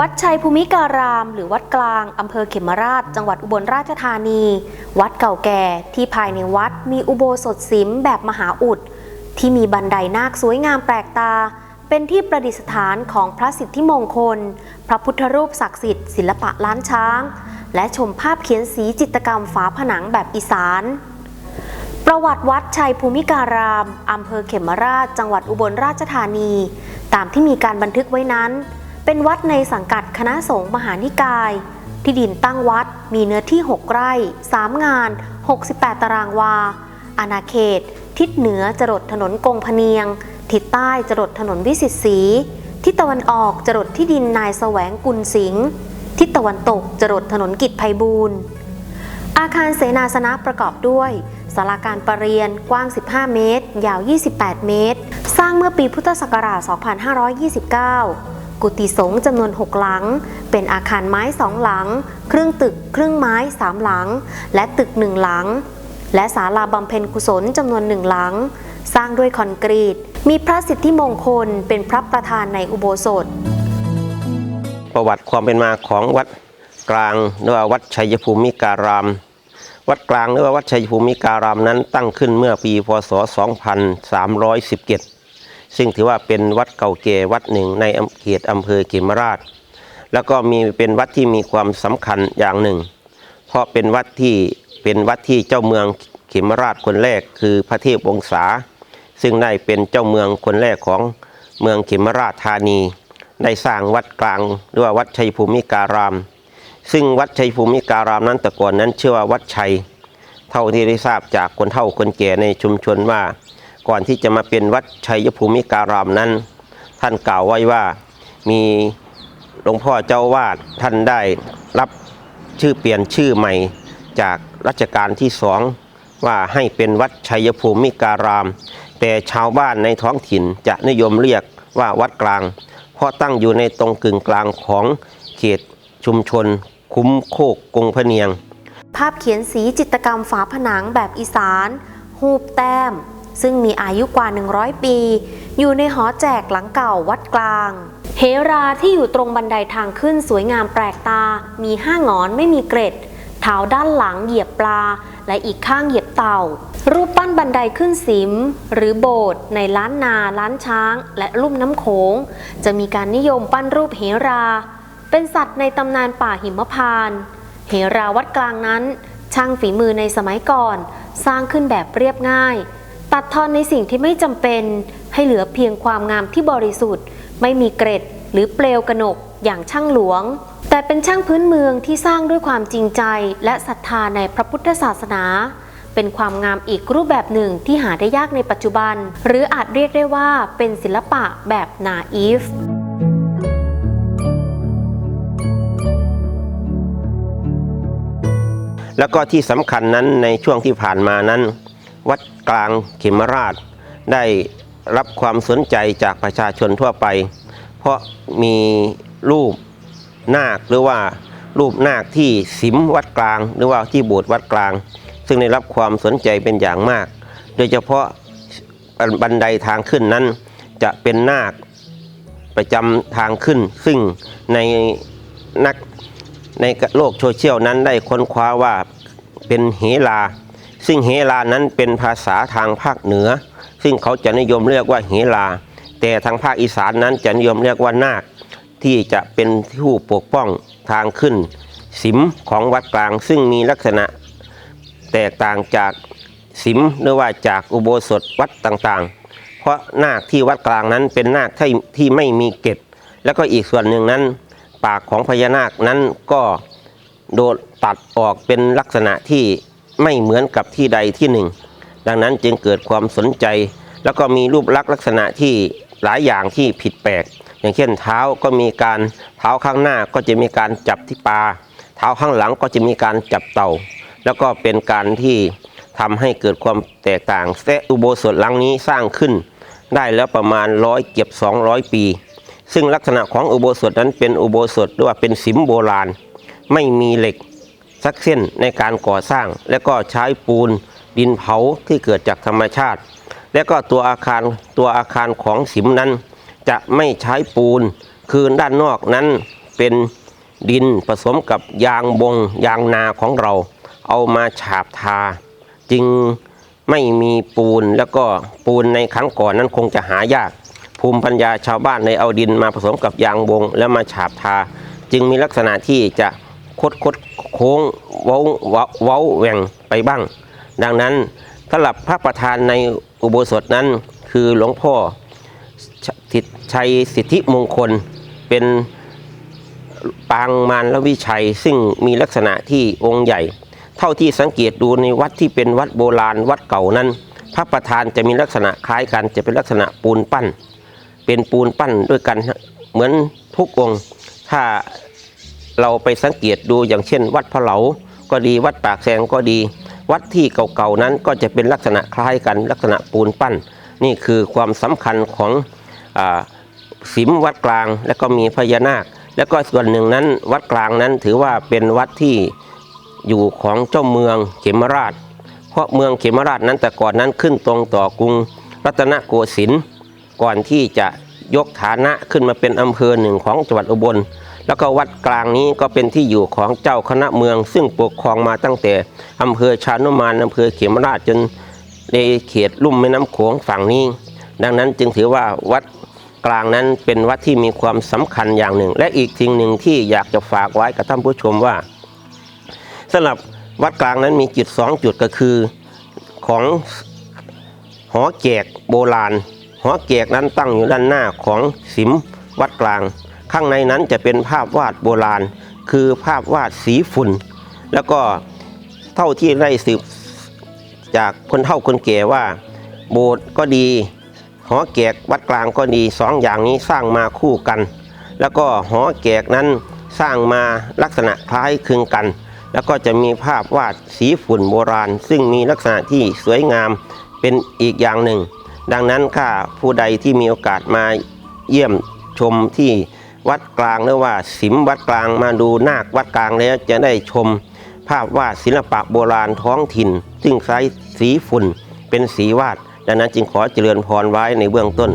วัดชัยภูมิการาม หรือวัดกลางอำเภอเขมราช จังหวัดอุบลราชธานี วัดเก่าแก่ที่ภายในวัดมีอุโบสถสิมแบบมหาอุด ที่มีบันไดนาคสวยงามแปลกตา เป็นที่ประดิษฐานของพระสิทธิมงคล พระพุทธรูปศักดิ์สิทธิ์ศิลปะล้านช้าง และชมภาพเขียนสีจิตรกรรมฝาผนังแบบอีสาน ประวัติวัดชัยภูมิการามอำเภอเขมราช จังหวัดอุบลราชธานี ตามที่มีการบันทึกไว้นั้น เป็นวัดในสังกัดคณะสงฆ์มหานิกาย ที่ดินตั้งวัดมีเนื้อที่ 6 ไร่ 3 งาน 68 ตารางวา อาณาเขต ทิศเหนือจรดถนนกงพเนียง ทิศใต้จรดถนนวิสิตศรีทิศตะวันออกจรดที่ดินนายแสวงกุลสิงห์ทิศตะวันตกจรดถนนกิจไพบูรณ์อาคารเสนาสนะประกอบด้วยศาลาการประเรียนกว้าง 15 เมตร ยาว 28 เมตร สร้างเมื่อปีพุทธศักราช 2529 กุฏิสงฆ์จำนวน 6 หลัง เป็นอาคารไม้2หลัง ครึ่งตึกครึ่งไม้3หลัง และตึก1หลัง และศาลาบำเพ็ญกุศลจำนวนหนึ่งหลัง สร้างด้วยคอนกรีต มีพระสิทธิมงคลเป็นพระประธานในอุโบสถ ประวัติความเป็นมาของวัดกลางหรือว่าวัดชัยภูมิการาม วัดกลางหรือว่าวัดชัยภูมิการามนั้นตั้งขึ้นเมื่อปีพศ 2317 ซึ่งถือว่าเป็นวัดเก่าแก่วัดหนึ่งในเขตอำเภอเขมราช แล้วก็มีเป็นวัดที่มีความสำคัญอย่างหนึ่ง เพราะเป็นวัดที่เป็นวัดที่เจ้าเมืองเขมราชคนแรกคือพระเทพวงศา ซึ่งได้เป็นเจ้าเมืองคนแรกของเมืองเขมราชธานี ได้สร้างวัดกลางหรือว่าวัดชัยภูมิการาม ซึ่งวัดชัยภูมิการามนั้นแต่ก่อนนั้นชื่อว่าวัดชัย เท่าที่ได้ทราบจากคนเฒ่าคนแก่ในชุมชนว่า ก่อนที่จะมาเป็นวัดชัยภูมิการามนั้น ท่านกล่าวไว้ว่ามีหลวงพ่อเจ้าวาดท่านได้รับชื่อเปลี่ยนชื่อใหม่จากรัชกาลที่สองว่าให้เป็นวัดชัยภูมิการาม แต่ชาวบ้านในท้องถิ่นจะนิยมเรียกว่าวัดกลาง เพราะตั้งอยู่ในตรงกึ่งกลางของเขตชุมชน คุ้มโคกกงพะเนียง ภาพเขียนสีจิตรกรรมฝาผนังแบบอีสาน หูบแต้ม ซึ่งมีอายุกว่า 100 ปี อยู่ในหอแจกหลังเก่าวัดกลาง เฮราที่อยู่ตรงบันไดทางขึ้นสวยงามแปลกตา มีห้างอนไม่มีเกร็ด เท้าด้านหลังเหยียบปลา และอีกข้างเหยียบเต่า รูปปั้นบันไดขึ้นสิม หรือโบสถ์ในล้านนา ล้านช้าง และลุ่มน้ำโขง จะมีการนิยมปั้นรูปเฮรา เป็นสัตว์ในตำนานป่าหิมพานต์เหราวัดกลางนั้น ช่างฝีมือในสมัยก่อน สร้างขึ้นแบบเรียบง่าย ตัดทอนในสิ่งที่ไม่จำเป็น ให้เหลือเพียงความงามที่บริสุทธิ์ ไม่มีเกร็ดหรือเปลวกนกอย่างช่างหลวง แต่เป็นช่างพื้นเมืองที่สร้างด้วยความจริงใจและศรัทธาในพระพุทธศาสนา เป็นความงามอีกรูปแบบหนึ่งที่หาได้ยากในปัจจุบัน หรืออาจเรียกได้ว่าเป็นศิลปะแบบนาอีฟแล้วก็ที่สำคัญนั้นในช่วงที่ผ่านมานั้น วัดกลางเขมราช ได้รับความสนใจจากประชาชนทั่วไป เพราะมีรูปนาคหรือว่ารูปนาคที่สิมวัดกลาง หรือว่าที่โบสถ์วัดกลาง ซึ่งได้รับความสนใจเป็นอย่างมาก โดยเฉพาะบันไดทางขึ้นนั้น จะเป็นนาคประจำทางขึ้น ซึ่งในนักในโลกโซเชียลนั้นได้ค้นคว้าว่าเป็นเฮลา ซึ่งเฮลานั้นเป็นภาษาทางภาคเหนือ ซึ่งเขาจะนิยมเรียกว่าเฮลา แต่ทางภาคอีสานนั้นจะนิยมเรียกว่านาค ที่จะเป็นผู้ปกป้องทางขึ้นสิมของวัดกลาง ซึ่งมีลักษณะแตกต่างจากสิมหรือว่าจากอุโบสถวัดต่างๆ เพราะนาคที่วัดกลางนั้นเป็นนาคที่ที่ไม่มีเกล็ดแล้วก็อีกส่วนหนึ่งนั้น ปากของพญานาคนั้นก็โดนตัดออกเป็นลักษณะที่ ไม่เหมือนกับที่ใดที่หนึ่ง ดังนั้นจึงเกิดความสนใจ แล้วก็มีรูปลักษณ์ลักษณะที่หลายอย่างที่ผิดแปลก อย่างเช่นเท้าก็มีการเท้าข้างหน้าก็จะมีการจับที่ปลาเท้าข้างหลังก็จะมีการจับเต่า แล้วก็เป็นการที่ทำให้เกิดความแตกต่างและอุโบสถหลังนี้สร้างขึ้น ได้แล้วประมาณร้อยเก็บ200 ปี ซึ่งลักษณะของอุโบสถนั้นเป็นอุโบสถหรือว่าเป็นสิมโบราณ ไม่มีเหล็ก สักเส้นในการก่อสร้าง และก็ใช้ปูนดินเผาที่เกิดจากธรรมชาติ และก็ตัวอาคารตัวอาคารของสิมนั้น จะไม่ใช้ปูน คือด้านนอกนั้นเป็นดินผสมกับยางบงยางนาของเรา เอามาฉาบทา จึงไม่มีปูนแล้วก็ปูนในครั้งก่อนนั้นคงจะหายาก ภูมิปัญญาชาวบ้านเลยเอาดินมาผสมกับยางบง แล้วมาฉาบทา จึงมีลักษณะที่จะ คดคดโค้งเว้าเว้าแหว่งไปบ้าง ดังนั้นสำหรับพระประธานในอุโบสถนั้น คือหลวงพ่อชทิชัยสิทธิมงคลเป็นปางมารละวิชัย ซึ่งมีลักษณะที่องค์ใหญ่ เท่าที่สังเกตดูในวัดที่เป็นวัดโบราณวัดเก่านั้น พระประธานจะมีลักษณะคล้ายกันจะเป็นลักษณะปูนปั้น เป็นปูนปั้นด้วยกันเหมือนทุกองค์ถ้า เราไปสังเกตดูอย่างเช่น วัดพระเหลาก็ดีวัดปากแซงก็ดี วัดที่เก่าๆนั้นก็จะเป็นลักษณะคล้ายกันลักษณะปูนปั้น นี่คือความสำคัญของอาสิมวัดกลาง และก็มีพญานาค แล้วก็ส่วนหนึ่งนั้นวัดกลางนั้นถือว่าเป็นวัดที่อยู่ของเจ้าเมืองเขมราช เพราะเมืองเขมราชนั้นแต่ก่อนนั้นขึ้นตรงต่อกรุงรัตนโกสินทร์ก่อนที่จะยกฐานะขึ้นมาเป็นอำเภอหนึ่งของจังหวัดอุบล แล้วก็วัดกลางนี้ก็เป็นที่อยู่ของเจ้าคณะเมือง ซึ่งปกครองมาตั้งแต่อำเภอชานุมานอำเภอเขมราชจนในเขตลุ่มแม่น้ำโขงฝั่งนี้ ดังนั้นจึงถือว่าวัดกลางนั้นเป็นวัดที่มีความสำคัญอย่างหนึ่ง และอีกสิ่งหนึ่งที่อยากจะฝากไว้กับท่านผู้ชมว่าสำหรับวัดกลางนั้นมีจุดสองจุดก็คือของหอแจกโบราณหอแจกนั้นตั้งอยู่ด้านหน้าของสิมวัดกลาง ข้างในนั้นจะเป็นภาพวาดโบราณ คือภาพวาดสีฝุ่น แล้วก็เท่าที่ได้สืบจากคนเฒ่าคนแก่ว่า โบสถ์ก็ดีหอแกกวัดกลางก็ดีสองอย่างนี้สร้างมาคู่กัน แล้วก็หอแกกนั้นสร้างมาลักษณะคล้ายคลึงกัน แล้วก็จะมีภาพวาดสีฝุ่นโบราณ ซึ่งมีลักษณะที่สวยงามเป็นอีกอย่างหนึ่ง ดังนั้นข้าผู้ใดที่มีโอกาสมาเยี่ยมชมที่ วัดกลางหรือว่าสิมวัดกลางมาดูนาควัดกลางแล้วจะได้ชมภาพวาดศิลปะโบราณท้องถิ่น ซึ่งใช้สีฝุ่นเป็นสีวาดดังนั้นจึงขอเจริญพรไว้ในเบื้องต้น